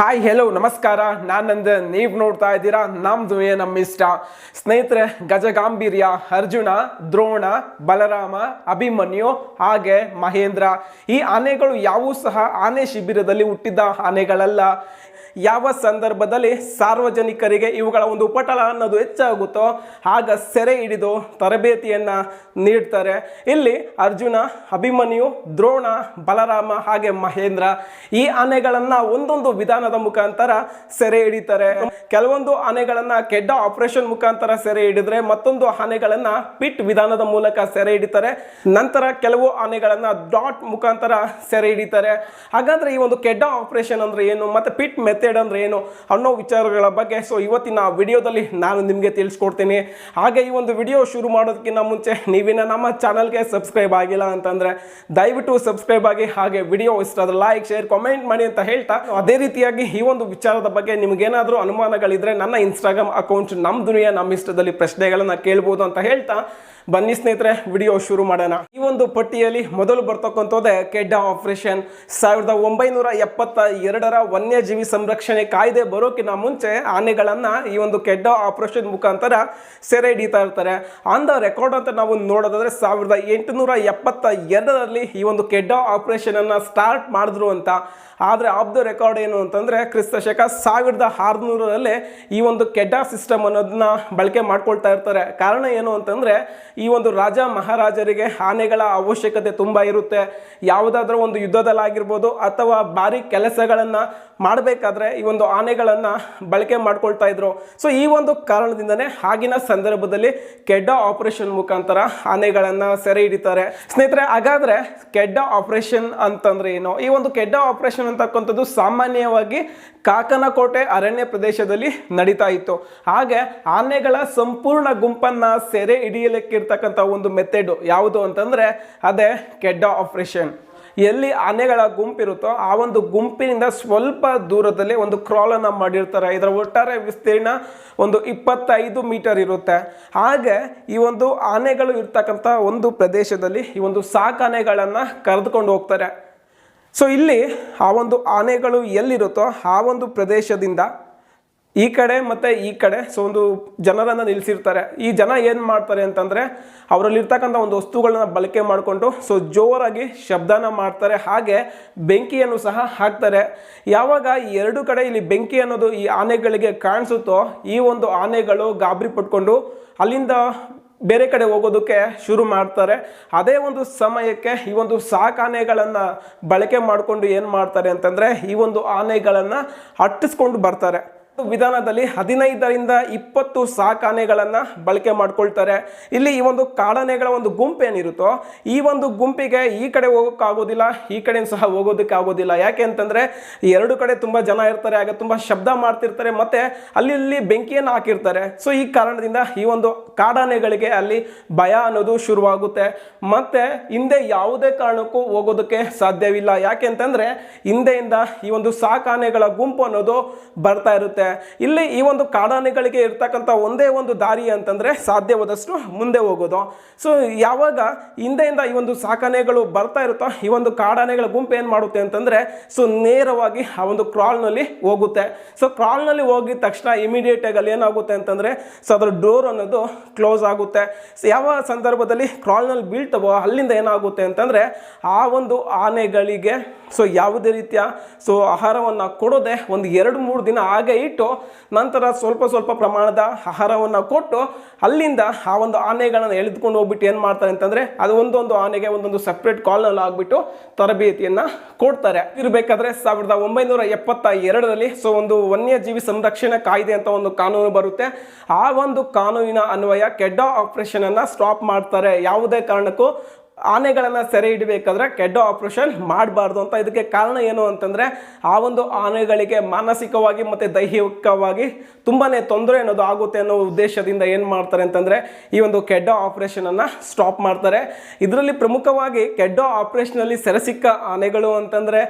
Hi hello ನಮಸ್ಕಾರ. ನಾನಂದ ನೀವು ನೋಡ್ತಾ ಇದ್ದೀರಾ? ನಮ್ದು ಏ ನಮ್ಮ ಇಷ್ಟ. ಸ್ನೇಹಿತರೆ, ಗಜಗಾಂಭೀರ್ಯ, ಅರ್ಜುನ, ದ್ರೋಣ, ಬಲರಾಮ, ಅಭಿಮನ್ಯು, ಹಾಗೆ ಮಹೇಂದ್ರ. ಈ ಆನೆಗಳು ಯಾವೂ ಸಹ ಆನೆ ಶಿಬಿರದಲ್ಲಿ ಹುಟ್ಟಿದ ಆನೆಗಳಲ್ಲ. ಯಾವ ಸಂದರ್ಭದಲ್ಲಿ ಸಾರ್ವಜನಿಕರಿಗೆ ಇವುಗಳ ಒಂದು ಉಪಟಳ ಅನ್ನೋದು ಹೆಚ್ಚಾಗುತ್ತೋ, ಆಗ ಸೆರೆ ಹಿಡಿದು ತರಬೇತಿಯನ್ನು ನೀಡ್ತಾರೆ. ಇಲ್ಲಿ ಅರ್ಜುನ, ಅಭಿಮನ್ಯು, ದ್ರೋಣ, ಬಲರಾಮ, ಹಾಗೆ ಮಹೇಂದ್ರ ಈ ಆನೆಗಳನ್ನು ಒಂದೊಂದು ವಿಧಾನದ ಮುಖಾಂತರ ಸೆರೆ ಹಿಡಿತಾರೆ. ಕೆಲವೊಂದು ಆನೆಗಳನ್ನ ಕೆಡ್ಡ ಆಪರೇಷನ್ ಮುಖಾಂತರ ಸೆರೆ ಹಿಡಿದ್ರೆ ಮತ್ತೊಂದು ಆನೆಗಳನ್ನ ಪಿಟ್ ವಿಧಾನದ ಮೂಲಕ ಸೆರೆ ಹಿಡಿತಾರೆ. ನಂತರ ಕೆಲವು ಆನೆಗಳನ್ನ ಡಾಟ್ ಮುಖಾಂತರ ಸೆರೆ ಹಿಡಿತಾರೆ. ಹಾಗಾದ್ರೆ ಈ ಒಂದು ಕೆಡ್ಡ ಆಪರೇಷನ್ ಅಂದ್ರೆ ಏನು, ಮತ್ತೆ ಪಿಟ್ ಮೆಥಡ್ ಅಂದ್ರೆ ಏನು ಅನ್ನೋ ವಿಚಾರಗಳ ಬಗ್ಗೆ ಸೊ ಇವತ್ತಿನ ವಿಡಿಯೋದಲ್ಲಿ ನಾನು ನಿಮಗೆ ತಿಳಿಸ್ಕೊಡ್ತೀನಿ. ಹಾಗೆ ಈ ಒಂದು ವಿಡಿಯೋ ಶುರು ಮಾಡೋದಕ್ಕಿಂತ ಮುಂಚೆ ನೀವಿನ ನಮ್ಮ ಚಾನಲ್ಗೆ ಸಬ್ಸ್ಕ್ರೈಬ್ ಆಗಿಲ್ಲ ಅಂತಂದ್ರೆ ದಯವಿಟ್ಟು ಸಬ್ಸ್ಕ್ರೈಬ್ ಆಗಿ ಹಾಗೆ ವಿಡಿಯೋ ಇಷ್ಟ ಲೈಕ್ ಶೇರ್ ಕಾಮೆಂಟ್ ಮಾಡಿ ಅಂತ ಹೇಳ್ತಾ ಅದೇ ರೀತಿಯಾಗಿ ಈ ಒಂದು ವಿಚಾರದ ಬಗ್ಗೆ ನಿಮಗೇನಾದರೂ ಅನುಮಾನಗಳಿದ್ರೆ ನನ್ನ ಇನ್ಸ್ಟಾಗ್ರಾಮ್ ಅಕೌಂಟ್ ನಮ್ಮ ದುನಿಯಾ ನಮ್ಮ ಇಷ್ಟದಲ್ಲಿ ಪ್ರಶ್ನೆಗಳನ್ನು ಕೇಳ್ಬೋದು ಅಂತ ಹೇಳ್ತಾ ಬನ್ನಿ ಸ್ನೇಹಿತರೆ, ವಿಡಿಯೋ ಶುರು ಮಾಡೋಣ. ಈ ಒಂದು ಪಟ್ಟಿಯಲ್ಲಿ ಮೊದಲು ಬರ್ತಕ್ಕಂಥದ್ದೇ ಕೆಡ್ಡ ಆಪರೇಷನ್. ಸಾವಿರದ ಒಂಬೈನೂರ ಎಪ್ಪತ್ತ ಎರಡರ ವನ್ಯಜೀವಿ ಸಂರಕ್ಷಣೆ ಕಾಯ್ದೆ ಬರೋಕ್ಕಿಂತ ಮುಂಚೆ ಆನೆಗಳನ್ನ ಈ ಒಂದು ಕೆಡ್ಡ ಆಪರೇಷನ್ ಮುಖಾಂತರ ಸೆರೆ ಹಿಡಿತಾ ಇರ್ತಾರೆ. ಆನ್ ದ ರೆಕಾರ್ಡ್ ಅಂತ ನಾವು ನೋಡೋದಾದ್ರೆ ಸಾವಿರದ ಎಂಟುನೂರ ಎಪ್ಪತ್ತ ಎರಡರಲ್ಲಿ ಈ ಒಂದು ಕೆಡ್ಡ ಆಪರೇಷನ್ ಅನ್ನ ಸ್ಟಾರ್ಟ್ ಮಾಡಿದ್ರು ಅಂತ. ಆದರೆ ಆಫ್ ದ ರೆಕಾರ್ಡ್ ಏನು ಅಂತಂದ್ರೆ ಕ್ರಿಸ್ತ ಶಕ ಸಾವಿರದ ಆರುನೂರರಲ್ಲೇ ಈ ಒಂದು ಕೆಡ್ಡ ಸಿಸ್ಟಮ್ ಅನ್ನೋದನ್ನ ಬಳಕೆ ಮಾಡ್ಕೊಳ್ತಾ ಇರ್ತಾರೆ. ಕಾರಣ ಏನು ಅಂತಂದ್ರೆ ಈ ಒಂದು ರಾಜ ಮಹಾರಾಜರಿಗೆ ಆನೆಗಳ ಅವಶ್ಯಕತೆ ತುಂಬ ಇರುತ್ತೆ. ಯಾವುದಾದ್ರೂ ಒಂದು ಯುದ್ಧದಲ್ಲಾಗಿರ್ಬೋದು ಅಥವಾ ಭಾರಿ ಕೆಲಸಗಳನ್ನು ಮಾಡಬೇಕಾದ್ರೆ ಈ ಒಂದು ಆನೆಗಳನ್ನು ಬಳಕೆ ಮಾಡ್ಕೊಳ್ತಾ ಇದ್ರು. ಸೊ ಈ ಒಂದು ಕಾರಣದಿಂದನೇ ಆಗಿನ ಸಂದರ್ಭದಲ್ಲಿ ಕೆಡ್ಡ ಆಪರೇಷನ್ ಮುಖಾಂತರ ಆನೆಗಳನ್ನು ಸೆರೆ ಹಿಡಿತಾರೆ. ಸ್ನೇಹಿತರೆ, ಹಾಗಾದ್ರೆ ಕೆಡ್ಡ ಆಪರೇಷನ್ ಅಂತಂದ್ರೆ ಏನು? ಈ ಒಂದು ಕೆಡ್ಡ ಆಪರೇಷನ್ ಅಂತಕ್ಕಂಥದ್ದು ಸಾಮಾನ್ಯವಾಗಿ ಕಾಕನಕೋಟೆ ಅರಣ್ಯ ಪ್ರದೇಶದಲ್ಲಿ ನಡೀತಾ ಇತ್ತು. ಹಾಗೆ ಆನೆಗಳ ಸಂಪೂರ್ಣ ಗುಂಪನ್ನ ಸೆರೆ ಹಿಡಿಯಲಿಕ್ಕಿರ್ತಕ್ಕಂಥ ಒಂದು ಮೆಥಡ್ ಯಾವುದು ಅಂತಂದರೆ ಅದೇ ಕೆಡ್ಡ ಆಪ್ರೇಷನ್ ಎಲ್ಲಿ ಆನೆಗಳ ಗುಂಪಿರುತ್ತೋ ಆ ಒಂದು ಗುಂಪಿನಿಂದ ಸ್ವಲ್ಪ ದೂರದಲ್ಲಿ ಒಂದು ಕ್ರಾಲನ್ನು ಮಾಡಿರ್ತಾರೆ. ಇದರ ಒಟ್ಟಾರೆ ವಿಸ್ತೀರ್ಣ ಒಂದು ಇಪ್ಪತ್ತೈದು ಮೀಟರ್ ಇರುತ್ತೆ. ಹಾಗೆ ಈ ಒಂದು ಆನೆಗಳು ಇರ್ತಕ್ಕಂಥ ಒಂದು ಪ್ರದೇಶದಲ್ಲಿ ಈ ಒಂದು ಸಾಕಾನೆಗಳನ್ನು ಕರೆದುಕೊಂಡು ಹೋಗ್ತಾರೆ. ಸೊ ಇಲ್ಲಿ ಆ ಒಂದು ಆನೆಗಳು ಎಲ್ಲಿರುತ್ತೋ ಆ ಒಂದು ಪ್ರದೇಶದಿಂದ ಈ ಕಡೆ ಮತ್ತು ಈ ಕಡೆ ಸೊ ಒಂದು ಜನರನ್ನು ನಿಲ್ಲಿಸಿರ್ತಾರೆ ಈ ಜನ ಏನು ಮಾಡ್ತಾರೆ ಅಂತಂದರೆ, ಅವರಲ್ಲಿರ್ತಕ್ಕಂಥ ಒಂದು ವಸ್ತುಗಳನ್ನ ಬಳಕೆ ಮಾಡಿಕೊಂಡು ಸೊ ಜೋರಾಗಿ ಶಬ್ದನ ಮಾಡ್ತಾರೆ. ಹಾಗೆ ಬೆಂಕಿಯನ್ನು ಸಹ ಹಾಕ್ತಾರೆ. ಯಾವಾಗ ಈ ಎರಡು ಕಡೆ ಇಲ್ಲಿ ಬೆಂಕಿ ಅನ್ನೋದು ಈ ಆನೆಗಳಿಗೆ ಕಾಣಿಸುತ್ತೋ, ಈ ಒಂದು ಆನೆಗಳು ಗಾಬರಿ ಪಟ್ಕೊಂಡು ಅಲ್ಲಿಂದ ಬೇರೆ ಕಡೆ ಹೋಗೋದಕ್ಕೆ ಶುರು ಮಾಡ್ತಾರೆ. ಅದೇ ಒಂದು ಸಮಯಕ್ಕೆ ಈ ಒಂದು ಸಾಕಾನೆಗಳನ್ನು ಬಳಕೆ ಮಾಡಿಕೊಂಡು ಏನು ಮಾಡ್ತಾರೆ ಅಂತಂದರೆ, ಈ ಒಂದು ಆನೆಗಳನ್ನು ಅಟ್ಟಿಸ್ಕೊಂಡು ಬರ್ತಾರೆ. ವಿಧಾನದಲ್ಲಿ ಹದಿನೈದರಿಂದ ಇಪ್ಪತ್ತು ಸಾಕಾನೆಗಳನ್ನು ಬಳಕೆ ಮಾಡ್ಕೊಳ್ತಾರೆ. ಇಲ್ಲಿ ಈ ಒಂದು ಕಾಡಾನೆಗಳ ಒಂದು ಗುಂಪು ಏನಿರುತ್ತೋ, ಈ ಒಂದು ಗುಂಪಿಗೆ ಈ ಕಡೆ ಹೋಗೋಕ್ಕಾಗೋದಿಲ್ಲ, ಈ ಕಡೆ ಸಹ ಹೋಗೋದಕ್ಕೆ ಆಗೋದಿಲ್ಲ. ಯಾಕೆ ಅಂತಂದರೆ, ಎರಡು ಕಡೆ ತುಂಬ ಜನ ಇರ್ತಾರೆ ಆಗ ತುಂಬ ಶಬ್ದ ಮಾಡ್ತಿರ್ತಾರೆ, ಮತ್ತೆ ಅಲ್ಲಿ ಇಲ್ಲಿ ಬೆಂಕಿಯನ್ನು ಹಾಕಿರ್ತಾರೆ. ಸೊ ಈ ಕಾರಣದಿಂದ ಈ ಒಂದು ಕಾಡಾನೆಗಳಿಗೆ ಅಲ್ಲಿ ಭಯ ಅನ್ನೋದು ಶುರುವಾಗುತ್ತೆ. ಮತ್ತೆ ಹಿಂದೆ ಯಾವುದೇ ಕಾರಣಕ್ಕೂ ಹೋಗೋದಕ್ಕೆ ಸಾಧ್ಯವಿಲ್ಲ. ಯಾಕೆ ಅಂತಂದ್ರೆ, ಹಿಂದೆಯಿಂದ ಈ ಒಂದು ಸಾಕಾನೆಗಳ ಗುಂಪು ಅನ್ನೋದು ಬರ್ತಾ ಇರುತ್ತೆ. ಇಲ್ಲಿ ಈ ಒಂದು ಕಾಡಾನೆಗಳಿಗೆ ಇರ್ತಕ್ಕಂಥ ಒಂದೇ ಒಂದು ದಾರಿ ಅಂತಂದರೆ ಸಾಧ್ಯವಾದಷ್ಟು ಮುಂದೆ ಹೋಗೋದು. ಸೊ ಯಾವಾಗ ಹಿಂದೆಯಿಂದ ಈ ಒಂದು ಸಾಕಾನೆಗಳು ಬರ್ತಾ ಇರುತ್ತೋ, ಈ ಒಂದು ಕಾಡಾನೆಗಳ ಗುಂಪು ಏನು ಮಾಡುತ್ತೆ ಅಂತಂದರೆ ಸೊ ನೇರವಾಗಿ ಆ ಒಂದು ಕ್ರಾಲ್ನಲ್ಲಿ ಹೋಗುತ್ತೆ. ಸೊ ಕ್ರಾಲ್ನಲ್ಲಿ ಹೋಗಿದ ತಕ್ಷಣ ಇಮಿಡಿಯೇಟಾಗಿ ಅಲ್ಲಿ ಏನಾಗುತ್ತೆ ಅಂತಂದರೆ ಸೊ ಅದರ ಡೋರ್ ಅನ್ನೋದು ಕ್ಲೋಸ್ ಆಗುತ್ತೆ. ಯಾವ ಸಂದರ್ಭದಲ್ಲಿ ಕ್ರಾಲ್ನಲ್ಲಿ ಬೀಳ್ತವೋ, ಅಲ್ಲಿಂದ ಏನಾಗುತ್ತೆ ಅಂತಂದರೆ, ಆ ಒಂದು ಆನೆಗಳಿಗೆ ಸೊ ಯಾವುದೇ ರೀತಿಯ ಸೊ ಆಹಾರವನ್ನು ಕೊಡೋದೆ ಒಂದು ಎರಡು ಮೂರು ದಿನ ಹಾಗೆ ಇಟ್ಟು ನಂತರ ಸ್ವಲ್ಪ ಸ್ವಲ್ಪ ಪ್ರಮಾಣದ ಆಹಾರವನ್ನು ಕೊಟ್ಟು ಅಲ್ಲಿಂದ ಆ ಒಂದು ಆನೆಗಳನ್ನು ಎಳೆದುಕೊಂಡು ಹೋಗ್ಬಿಟ್ಟು ಏನು ಮಾಡ್ತಾರೆ ಅಂತಂದರೆ ಅದು ಒಂದೊಂದು ಆನೆಗೆ ಒಂದೊಂದು ಸಪ್ರೇಟ್ ಕಾಲ್ನಲ್ಲಿ ಆಗಿಬಿಟ್ಟು ತರಬೇತಿಯನ್ನು ಕೊಡ್ತಾರೆ. ಇರಬೇಕಾದ್ರೆ ಸಾವಿರದ ಒಂಬೈನೂರ ಎಪ್ಪತ್ತ ಎರಡರಲ್ಲಿ ಸೊ ಒಂದು ವನ್ಯಜೀವಿ ಸಂರಕ್ಷಣಾ ಕಾಯ್ದೆ ಅಂತ ಒಂದು ಕಾನೂನು ಬರುತ್ತೆ. ಆ ಒಂದು ಕಾನೂನಿನ ಅನ್ವಯ ಕೆಡ್ಡ ಆಪರೇಷನ್ ಅನ್ನ ಸ್ಟಾಪ್ ಮಾಡ್ತಾರೆ. ಯಾವುದೇ ಕಾರಣಕ್ಕೂ ಆನೆಗಳನ್ನು ಸೆರೆ ಹಿಡಬೇಕಾದ್ರೆ ಕೆಡ್ಡ ಆಪರೇಷನ್ ಮಾಡಬಾರ್ದು ಅಂತ ಇದಕ್ಕೆ ಕಾರಣ ಏನು ಅಂತಂದರೆ ಆ ಒಂದು ಆನೆಗಳಿಗೆ ಮಾನಸಿಕವಾಗಿ ಮತ್ತು ದೈಹಿಕವಾಗಿ ತುಂಬಾ ತೊಂದರೆ ಅನ್ನೋದು ಆಗುತ್ತೆ ಅನ್ನೋ ಉದ್ದೇಶದಿಂದ ಏನು ಮಾಡ್ತಾರೆ ಅಂತಂದರೆ ಈ ಒಂದು ಕೆಡ್ಡ ಆಪರೇಷನನ್ನು ಸ್ಟಾಪ್ ಮಾಡ್ತಾರೆ. ಇದರಲ್ಲಿ ಪ್ರಮುಖವಾಗಿ ಕೆಡ್ಡ ಆಪರೇಷನಲ್ಲಿ ಸೆರೆ ಸಿಕ್ಕ ಆನೆಗಳು ಅಂತಂದರೆ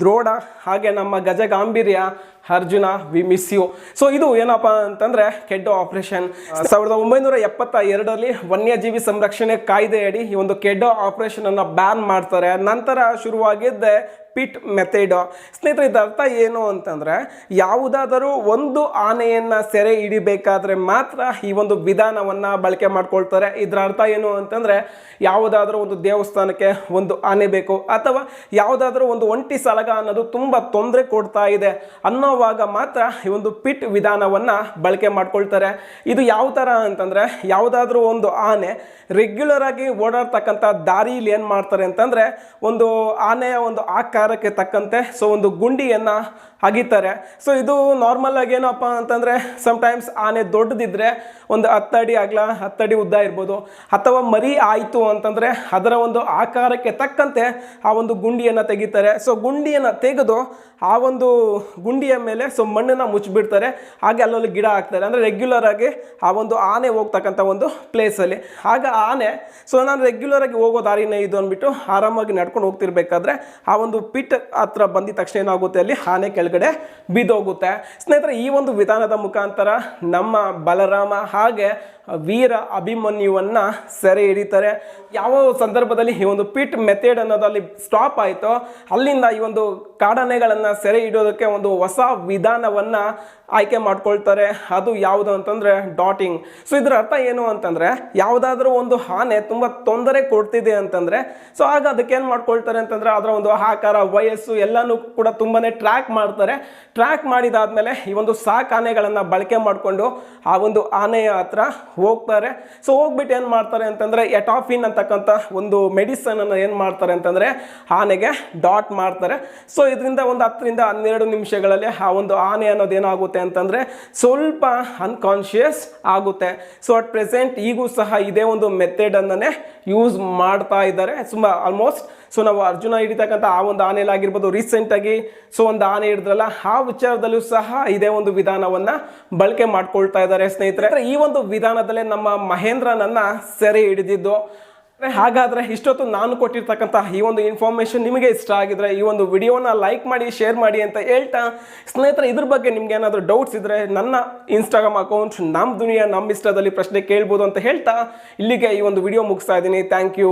ದ್ರೋಣ, ಹಾಗೆ ನಮ್ಮ ಗಜಗಾಂಭೀರ್ಯ Arjuna we miss you so ಇದು ಏನಪ್ಪ ಅಂತಂದ್ರೆ ಕೆಡ್ಡ ಆಪರೇಷನ್ ಸಾವಿರದ ಒಂಬೈನೂರ ಎಪ್ಪತ್ತ ಎರಡರಲ್ಲಿ ವನ್ಯಜೀವಿ ಸಂರಕ್ಷಣೆ ಕಾಯ್ದೆಯಡಿ ಈ ಒಂದು ಕೆಡ್ಡ ಆಪರೇಷನ್ ಅನ್ನ ಬ್ಯಾನ್ ಮಾಡ್ತಾರೆ. ನಂತರ ಶುರುವಾಗಿದ್ದೆ ಪಿಟ್ ಮೆಥೆಡ್. ಸ್ನೇಹಿತರೆ ಅರ್ಥ ಏನು ಅಂತಂದ್ರೆ, ಯಾವುದಾದರೂ ಒಂದು ಆನೆಯನ್ನು ಸೆರೆ ಹಿಡಿಬೇಕಾದ್ರೆ ಮಾತ್ರ ಈ ಒಂದು ವಿಧಾನವನ್ನ ಬಳಕೆ ಮಾಡ್ಕೊಳ್ತಾರೆ. ಇದರ ಅರ್ಥ ಏನು ಅಂತಂದ್ರೆ, ಯಾವುದಾದ್ರೂ ಒಂದು ದೇವಸ್ಥಾನಕ್ಕೆ ಒಂದು ಆನೆ ಬೇಕು, ಅಥವಾ ಯಾವುದಾದ್ರೂ ಒಂದು ಒಂಟಿ ಸಲಗ ಅನ್ನೋದು ತುಂಬಾ ತೊಂದರೆ ಕೊಡ್ತಾ ಇದೆ ಅನ್ನೋವಾಗ ಮಾತ್ರ ಈ ಒಂದು ಪಿಟ್ ವಿಧಾನವನ್ನ ಬಳಕೆ ಮಾಡ್ಕೊಳ್ತಾರೆ. ಇದು ಯಾವ ತರ ಅಂತಂದ್ರೆ, ಯಾವುದಾದ್ರೂ ಒಂದು ಆನೆ ರೆಗ್ಯುಲರ್ ಆಗಿ ಓಡಾಡ್ತಕ್ಕಂಥ ದಾರಿಲಿ ಏನು ಮಾಡ್ತಾರೆ ಅಂತಂದ್ರೆ, ಒಂದು ಆನೆಯ ಒಂದು ಆಕಾರಕ್ಕೆ ತಕ್ಕಂತೆ ಸೊ ಒಂದು ಗುಂಡಿಯನ್ನ ಅಗಿತಾರೆ. ಸೊ ಇದು ನಾರ್ಮಲ್ ಆಗಿ ಏನಪ್ಪ ಅಂತಂದರೆ ಟೈಮ್ಸ್ ಆನೆ ದೊಡ್ಡದಿದ್ರೆ ಒಂದು ಹತ್ತಡಿ ಅಗಲ ಹತ್ತಡಿ ಉದ್ದ ಇರ್ಬೋದು. ಅಥವಾ ಮರಿ ಆಯಿತು ಅಂತಂದ್ರೆ ಅದರ ಒಂದು ಆಕಾರಕ್ಕೆ ತಕ್ಕಂತೆ ಆ ಒಂದು ಗುಂಡಿಯನ್ನು ತೆಗಿತಾರೆ. ಸೊ ಗುಂಡಿಯನ್ನು ತೆಗೆದು ಆ ಒಂದು ಗುಂಡಿಯ ಮೇಲೆ ಸೊ ಮಣ್ಣನ್ನು ಮುಚ್ಚಿಬಿಡ್ತಾರೆ. ಹಾಗೆ ಅಲ್ಲಲ್ಲಿ ಗಿಡ ಹಾಕ್ತಾರೆ. ಅಂದರೆ ರೆಗ್ಯುಲರ್ ಆಗಿ ಆ ಒಂದು ಆನೆ ಹೋಗ್ತಕ್ಕಂಥ ಒಂದು ಪ್ಲೇಸಲ್ಲಿ ಆಗ ಆನೆ, ಸೊ ನಾನು ರೆಗ್ಯುಲರ್ ಆಗಿ ಹೋಗೋ ದಾರಿನೇ ಇದು ಅಂದ್ಬಿಟ್ಟು ಆರಾಮಾಗಿ ನಡ್ಕೊಂಡು ಹೋಗ್ತಿರ್ಬೇಕಾದ್ರೆ ಆ ಒಂದು ಪಿಟ್ ಹತ್ರ ಬಂದಿದ ತಕ್ಷಣ ಏನಾಗುತ್ತೆ? ಅಲ್ಲಿ ಆನೆ ಕೆಳಗಡೆ ಬಿದ್ದೋಗುತ್ತೆ. ಸ್ನೇಹಿತರೆ, ಈ ಒಂದು ವಿಧಾನದ ಮುಖಾಂತರ ನಮ್ಮ ಬಲರಾಮ ಹಾಗೆ ವೀರ ಅಭಿಮನ್ಯುವನ್ನ ಸೆರೆ ಹಿಡಿತಾರೆ. ಯಾವ ಸಂದರ್ಭದಲ್ಲಿ ಈ ಒಂದು ಪಿಟ್ ಮೆಥಡ್ ಅನ್ನೋದು ಅಲ್ಲಿ ಸ್ಟಾಪ್ ಆಯಿತೋ, ಅಲ್ಲಿಂದ ಈ ಒಂದು ಕಾಡಾನೆಗಳನ್ನು ಸೆರೆ ಹಿಡಿಯೋದಕ್ಕೆ ಒಂದು ಹೊಸ ವಿಧಾನವನ್ನ ಆಯ್ಕೆ ಮಾಡ್ಕೊಳ್ತಾರೆ. ಅದು ಯಾವುದು ಅಂತಂದ್ರೆ ಡಾಟಿಂಗ್ ಸೊ ಇದರ ಅರ್ಥ ಏನು ಅಂತಂದ್ರೆ, ಯಾವುದಾದ್ರೂ ಒಂದು ಆನೆ ತುಂಬ ತೊಂದರೆ ಕೊಡ್ತಿದೆ ಅಂತಂದ್ರೆ ಸೊ ಆಗ ಅದಕ್ಕೆ ಏನು ಮಾಡ್ಕೊಳ್ತಾರೆ ಅಂತಂದ್ರೆ, ಅದರ ಒಂದು ಆಕಾರ, ವಯಸ್ಸು ಎಲ್ಲಾನು ಕೂಡ ತುಂಬಾನೇ ಟ್ರ್ಯಾಕ್ ಮಾಡ್ತಾರೆ. ಟ್ರ್ಯಾಕ್ ಮಾಡಿದಾದ್ಮೇಲೆ ಈ ಒಂದು ಸಾಕ್ ಆನೆಗಳನ್ನು ಬಳಕೆ ಮಾಡಿಕೊಂಡು ಆ ಒಂದು ಆನೆಯ ಹತ್ರ ಹೋಗ್ತಾರೆ. ಸೊ ಹೋಗ್ಬಿಟ್ಟು ಏನು ಮಾಡ್ತಾರೆ ಅಂತಂದರೆ, ಎಟಾಫಿನ್ ಅಂತಕ್ಕಂಥ ಒಂದು ಮೆಡಿಸನನ್ನು ಏನು ಮಾಡ್ತಾರೆ ಅಂತಂದರೆ, ಆನೆಗೆ ಡಾಟ್ ಮಾಡ್ತಾರೆ. ಸೊ ಇದರಿಂದ ಒಂದು ಹತ್ತರಿಂದ ಹನ್ನೆರಡು ನಿಮಿಷಗಳಲ್ಲಿ ಆ ಒಂದು ಆನೆ ಅನ್ನೋದು ಏನಾಗುತ್ತೆ ಅಂತಂದರೆ, ಸ್ವಲ್ಪ ಅನ್ಕಾನ್ಷಿಯಸ್ ಆಗುತ್ತೆ. ಸೊ ಅಟ್ ಪ್ರೆಸೆಂಟ್ ಈಗೂ ಸಹ ಇದೇ ಒಂದು ಮೆಥಡನ್ನೇ ಯೂಸ್ ಮಾಡ್ತಾ ಇದ್ದಾರೆ. ತುಂಬ ಆಲ್ಮೋಸ್ಟ್ ಸೊ ನಾವು ಅರ್ಜುನ ಹಿಡಿತಕ್ಕಂಥ ಆ ಒಂದು ಆನೆಯಲ್ಲಿ ಆಗಿರ್ಬೋದು ರೀಸೆಂಟಾಗಿ ಸೊ ಒಂದು ಆನೆ ಹಿಡಿದ್ರಲ್ಲ, ಆ ವಿಚಾರದಲ್ಲೂ ಸಹ ಇದೇ ಒಂದು ವಿಧಾನವನ್ನು ಬಳಕೆ ಮಾಡ್ಕೊಳ್ತಾ ಇದ್ದಾರೆ ಸ್ನೇಹಿತರೆ. ಈ ಒಂದು ವಿಧಾನದಲ್ಲೇ ನಮ್ಮ ಮಹೇಂದ್ರನನ್ನು ಸೆರೆ ಹಿಡಿದಿದ್ದು. ಹಾಗಾದ್ರೆ ಇಷ್ಟೊತ್ತು ನಾನು ಕೊಟ್ಟಿರ್ತಕ್ಕಂಥ ಈ ಒಂದು ಇನ್ಫಾರ್ಮೇಷನ್ ನಿಮಗೆ ಇಷ್ಟ ಆಗಿದ್ರೆ ಈ ಒಂದು ವಿಡಿಯೋನ ಲೈಕ್ ಮಾಡಿ ಶೇರ್ ಮಾಡಿ ಅಂತ ಹೇಳ್ತಾ, ಸ್ನೇಹಿತರೆ, ಇದ್ರ ಬಗ್ಗೆ ನಿಮ್ಗೆ ಏನಾದರೂ ಡೌಟ್ಸ್ ಇದ್ರೆ ನನ್ನ ಇನ್ಸ್ಟಾಗ್ರಾಮ್ ಅಕೌಂಟ್ ನಮ್ಮ ದುನಿಯಾ ನಮ್ಮ ಇಷ್ಟದಲ್ಲಿ ಪ್ರಶ್ನೆ ಕೇಳ್ಬೋದು ಅಂತ ಹೇಳ್ತಾ, ಇಲ್ಲಿಗೆ ಈ ಒಂದು ವಿಡಿಯೋ ಮುಗಿಸ್ತಾ ಇದ್ದೀನಿ. Thank you